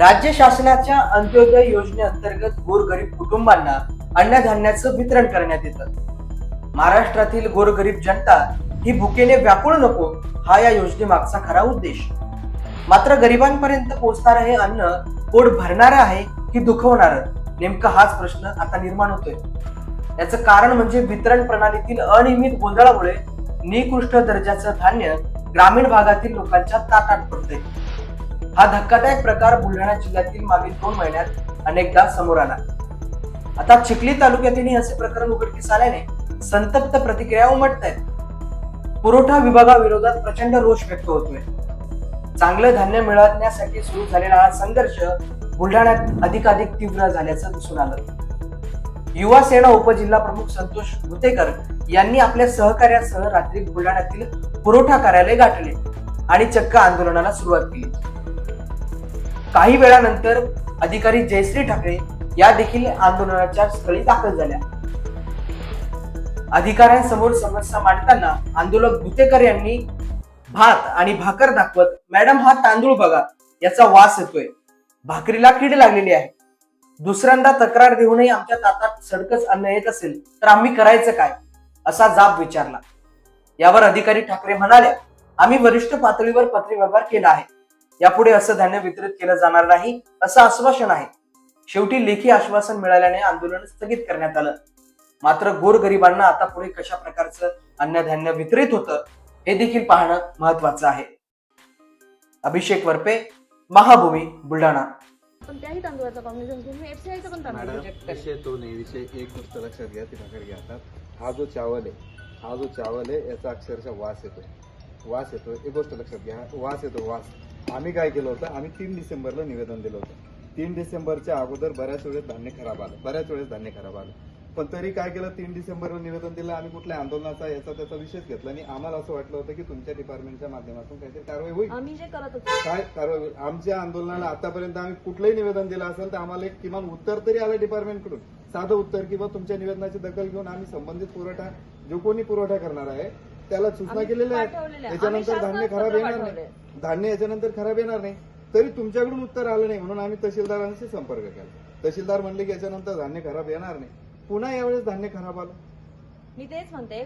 राज्य शासनाच्या अंत्योदय योजनेअंतर्गत गोरगरीब कुटुंबांना अन्नधान्याचं वितरण करण्यात येतं. महाराष्ट्रातील गोरगरीब जनता ही भुकेने व्याकुळ नको हा या योजनेमागचा खरा उद्देश. मात्र गरिबांपर्यंत पोहोचणारं हे अन्न पोट भरणार आहे की दुखवणार? नेमका हाच प्रश्न आता निर्माण होतोय. याचं कारण म्हणजे वितरण प्रणालीतील अनियमित गोंधळामुळे निकृष्ट दर्जाचं धान्य ग्रामीण भागातील लोकांच्या ताटात पडतंय. हा धक्कादायक प्रकार बुलढाणा जिल्ह्यातील मागील दोन महिन्यात अनेकदा समोर आला. आता चिखली तालुक्यातही असे प्रकरण उघडकीस आल्याने संतप्त प्रतिक्रिया उमटत आहेत पुरवठा विभागाविरोधात प्रचंड रोष व्यक्त होतोय. चांगलं धान्य मिळवण्यासाठी सुरू झालेला हा संघर्ष बुलढाण्यात अधिकाधिक तीव्र झाल्याचं दिसून आलं. युवा सेना उपजिल्हा प्रमुख संतोष भुतेकर यांनी आपल्या सहकार्यासह रात्री बुलढाण्यातील पुरवठा कार्यालय गाठले आणि चक्क आंदोलनाला सुरुवात केली. काही वेळानंतर अधिकारी जयश्री ठाकरे या देखील आंदोलनाच्या स्थळी दाखल झाल्या. अधिकाऱ्यांसमोर समस्या मांडताना आंदोलक भुतेकर यांनी भात आणि भाकर दाखवत मॅडम हा तांदूळ बघा याचा वास येतोय. भाकरीला कीड लागलेली आहे. दुसऱ्यांदा तक्रार देऊनही आमच्या तातात सडकच अन्न येत असेल तर आम्ही करायचं काय? असा जाब विचारला. यावर अधिकारी ठाकरे म्हणाले आम्ही वरिष्ठ पातळीवर पत्रव्यवहार केला आहे. यापुढे असं धान्य वितरित केलं जाणार नाही असं आश्वासन आहे. शेवटी लेखी आश्वासन मिळाल्याने आंदोलन स्थगित करण्यात आलं. मात्र गोरगरिबांना आता पुढे कशा प्रकारचं अन्नधान्य वितरित होतं हे देखील पाहणं महत्वाचं आहे. अभिषेक वरपे महाभूमी बुलढाणा. पण एफसीआयचा तांदूळ. विषय तो नाही. विषय एक गोष्ट लक्षात घ्या आता हा जो चावल आहे हा जो चावल आहे याचा अक्षरशः वास येतो वास येतो एक गोष्ट लक्षात घ्या. वास येतो वास. आम्ही काय केलं होतं? आम्ही तीन डिसेंबरला निवेदन दिलं होतं. तीन डिसेंबरच्या अगोदर बऱ्याच वेळेस धान्य खराब आलं. बऱ्याच वेळेस धान्य खराब आलं. पण तरी काय केलं? तीन डिसेंबरला निवेदन दिलं. आम्ही कुठल्या आंदोलनाचा याचा त्याचा विषयच घेतला आणि आम्हाला असं वाटलं होतं की तुमच्या डिपार्टमेंटच्या माध्यमातून काहीतरी कारवाई होईल. आम्ही जे करत होतो. काय कारवाई होईल? आमच्या आंदोलनाला आतापर्यंत आम्ही कुठलंही निवेदन दिलं असेल तर आम्हाला एक किमान उत्तर तरी आलं डिपार्टमेंटकडून साधं उत्तर किंवा तुमच्या निवेदनाची दखल घेऊन आम्ही संबंधित पुरवठा जो कोणी पुरवठा करणार आहे त्याला सूचना केलेल्या आहेत. याच्यानंतर धान्य खराब येणार नाही. धान्य याच्यानंतर खराब येणार नाही. तरी तुमच्याकडून उत्तर आलं नाही म्हणून आम्ही तहसीलदारांशी संपर्क केला. तहसीलदार म्हणले की याच्यानंतर धान्य खराब येणार नाही. पुन्हा यावेळेस धान्य खराब आलं. मी तेच म्हणते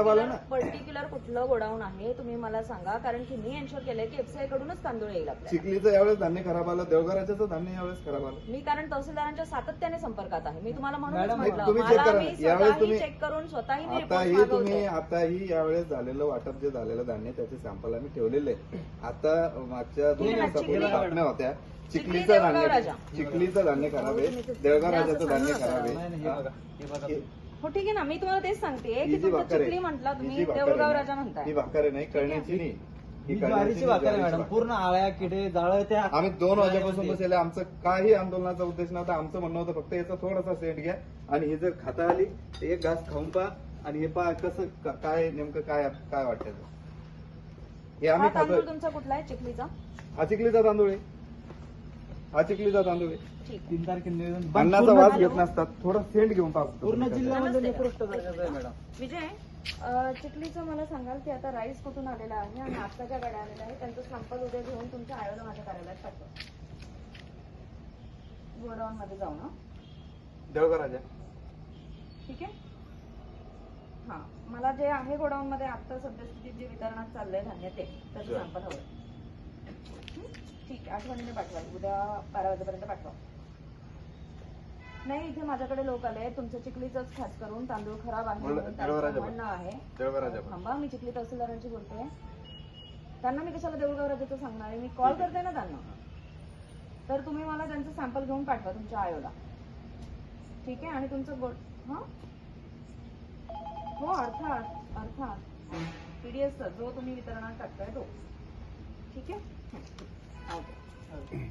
आलं ना. पर्टिक्युलर कुठलं गोडाऊन आहे तुम्ही मला सांगा कारण की मी एन्शोर केलंय की एफसीआय कडूनच तांदूळ येईल आपल्याला चिखलीचं यावेळेस धान्य खराब आलं देवघराच्याचं धान्य यावेळेस खराब आलं मी कारण तहसीलदारांच्या सातत्याने संपर्कात आहे मी तुम्हाला म्हणूनच मॅडम, म्हटलं तुम्ही check मला करा. मी यावेळेस स्वतःही तुम्ही- चेक करून स्वतःही मी आता report ही तुम्ही मागवते. आताही यावेळेस झालेलं वाटप जे झालेलं धान्य त्याचे सॅम्पल आम्ही ठेवलेले आहे. आता मागच्या दोन ठीक आहे, दिवसापूर्वी चिखली- बातम्या होत्या चिखली चिखलीचं देवगाव धान्य राजा. चिखलीचं धान्य खराब आहे देवगाव राजाचं धान्य खराब हे आहे बघा, हे बघा. हे- ठीक आहे ना मी तुम्हाला तेच सांगते ही की तुमचं चिखली म्हटलं तुम्ही देऊळगाव राजा म्हणताय. ही भाकर नाही कळण्याची नाही. ही ज्वारीची नाही, भाकर आहे मॅडम. पूर्ण आळ्या किडे जाळ त्या आम्ही दोन वाजेपासून बसलेले आमचं काही आंदोलनाचा उद्देश नव्हता आमचं म्हणणं होतं फक्त याचा थोडासा सेंट घ्या आणि ही जर खाता आली एक घास खाऊन पहा आणि हे पहा कसं का- काय नेमकं काय काय वाटतं. हे हा आम्ही तांदूळ तुमचा कुठला आहे चिखलीचा? हा चिखलीचा तांदूळ आहे. हा चिखलीचा तांदूळ आहे. तीन तारखेला निवेदन अन्नाचा वास घेत नसतात. थोडा सेंट घेऊन पहा फक्त पूर्ण जिल्ह्यामध्ये. निकृष्ट दर्जाचं आहे मॅडम. विजय अं, चिखलीचं मला सांगाल की आता राईस कुठून आलेला आहे आणि नाश्ताच्या गाड्या आलेल्या आहे त्यांचं सॅम्पल उद्या घेऊन तुमच्या आयोला माझ्या कार्यालयात पाठवा गोडाऊन मध्ये जाऊ ना. राजा. ठीक आहे? हा. मला जे आहे गोडाऊन मध्ये आता सद्यस्थितीत जे वितरणात चाललंय धान्य ते त्याचं. सॅम्पल हवं ठीक आहे. आठवणीने पाठवा उद्या बारा वाजेपर्यंत पाठवा. नाही इथे माझ्याकडे लोक आले तुमच्या चिखलीच खास करून तांदूळ खराब आहे म्हणून त्यांचं. म्हणणं आहे. थांबा मी चिखली तहसीलदारांची बोलते. त्यांना मी कशाला देऊळगाव राजाचं सांगणार आहे? मी कॉल करते ना त्यांना. तर तुम्ही मला त्यांचं सॅम्पल घेऊन पाठवा तुमच्या आयोला. ठीक आहे? आणि तुमचं गोड हा? हो अर्थात अर्थात. पीडीएस जो तुम्ही वितरणात टाकताय तो. ठीक आहे. ओके.